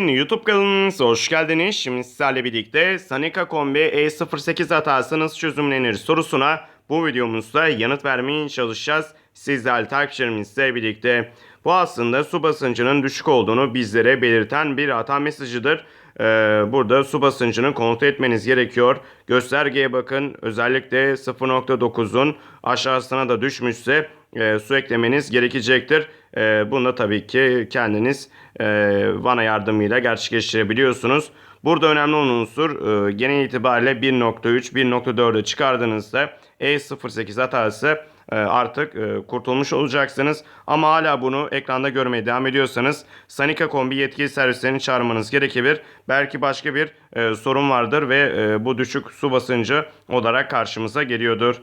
YouTube kanalınıza hoş geldiniz. Şimdi sizlerle birlikte Sanika Kombi E08 hatası nasıl çözümlenir sorusuna bu videomuzda yanıt vermeye çalışacağız. Sizlerle takipçilerimizle birlikte. Bu aslında su basıncının düşük olduğunu bizlere belirten bir hata mesajıdır. Ee, burada su basıncını kontrol etmeniz gerekiyor. Göstergeye bakın. Özellikle 0.9'un aşağısına da düşmüşse e, su eklemeniz gerekecektir. E, bunu da tabii ki kendiniz e, vana yardımıyla gerçekleştirebiliyorsunuz. Burada önemli olan unsur e, genel itibariyle 1.3, 1.4'e çıkardığınızda E08 hatası e, artık e, kurtulmuş olacaksınız. Ama hala bunu ekranda görmeye devam ediyorsanız Sanika Kombi yetkili servislerini çağırmanız gerekebilir. Belki başka bir e, sorun vardır ve bu düşük su basıncı olarak karşımıza geliyordur.